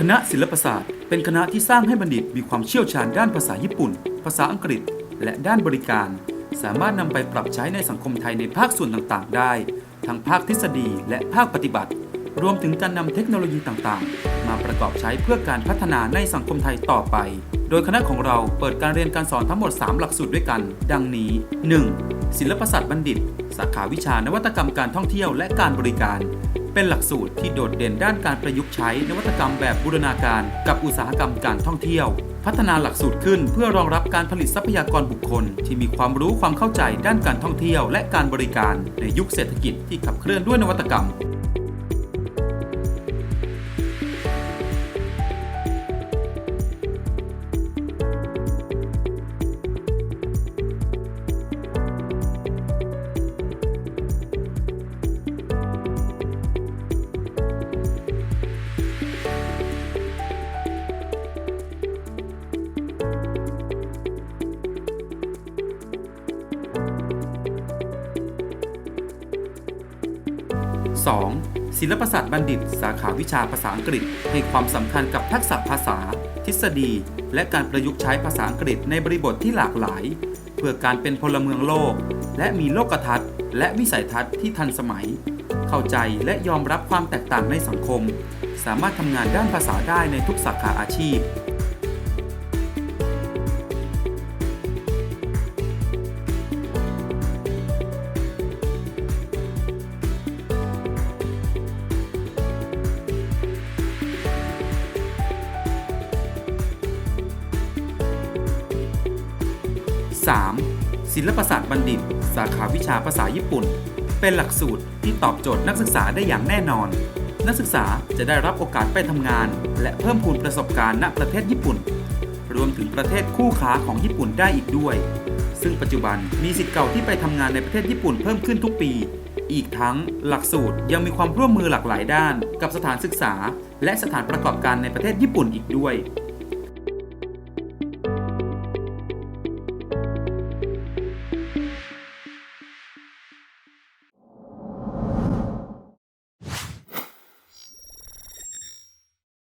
คณะศิลปศาสตร์ เป็นคณะที่สร้างให้บัณฑิตมีความเชี่ยวชาญด้านภาษาญี่ปุ่น ภาษาอังกฤษ และด้านบริการ สามารถนำไปปรับใช้ในสังคมไทยในภาคส่วนต่างๆ ได้ ทั้งภาคทฤษฎีและภาคปฏิบัติ รวมถึงการนำเทคโนโลยีต่างๆ มาประกอบใช้เพื่อการพัฒนาในสังคมไทยต่อไป โดยคณะของเราเปิดการเรียนการสอนทั้งหมด 3 หลักสูตรด้วยกัน ดังนี้ 1. ศิลปศาสตร์บัณฑิต สาขาวิชานวัตกรรมการท่องเที่ยวและการบริการ เป็นหลักสูตรที่โดดเด่นด้านการประยุกต์ใช้นวัตกรรมแบบบูรณาการกับอุตสาหกรรมการท่องเที่ยว พัฒนาหลักสูตรขึ้นเพื่อรองรับการผลิตทรัพยากรบุคคล ที่มีความรู้ความเข้าใจด้านการท่องเที่ยว และการบริการในยุคเศรษฐกิจที่ขับเคลื่อนด้วยนวัตกรรม 2. ศิลปศาสตร์บัณฑิต สาขาวิชาภาษาอังกฤษ ให้ความสำคัญกับทักษะภาษา ทฤษฎี และการประยุกต์ใช้ภาษาอังกฤษในบริบทที่หลากหลาย เพื่อการเป็นพลเมืองโลก และมีโลกทัศน์ และวิสัยทัศน์ที่ทันสมัย เข้าใจและยอมรับความแตกต่างในสังคม สามารถทำงานด้านภาษาได้ในทุกสาขาอาชีพ 3. ศิลปศาสตร์บัณฑิต สาขาวิชาภาษาญี่ปุ่น เป็นหลักสูตรที่ตอบโจทย์นักศึกษาได้อย่างแน่นอน นักศึกษาจะได้รับโอกาสไปทำงาน และเพิ่มพูนประสบการณ์ณประเทศญี่ปุ่น รวมถึงประเทศคู่ค้าของญี่ปุ่นได้อีกด้วย ซึ่งปัจจุบันมีสิทธิ์เก่าที่ไปทำงานในประเทศญี่ปุ่นเพิ่มขึ้นทุกปี อีกทั้งหลักสูตรยังมีความร่วมมือหลากหลายด้าน กับสถานศึกษา และสถานประกอบการในประเทศญี่ปุ่นอีกด้วย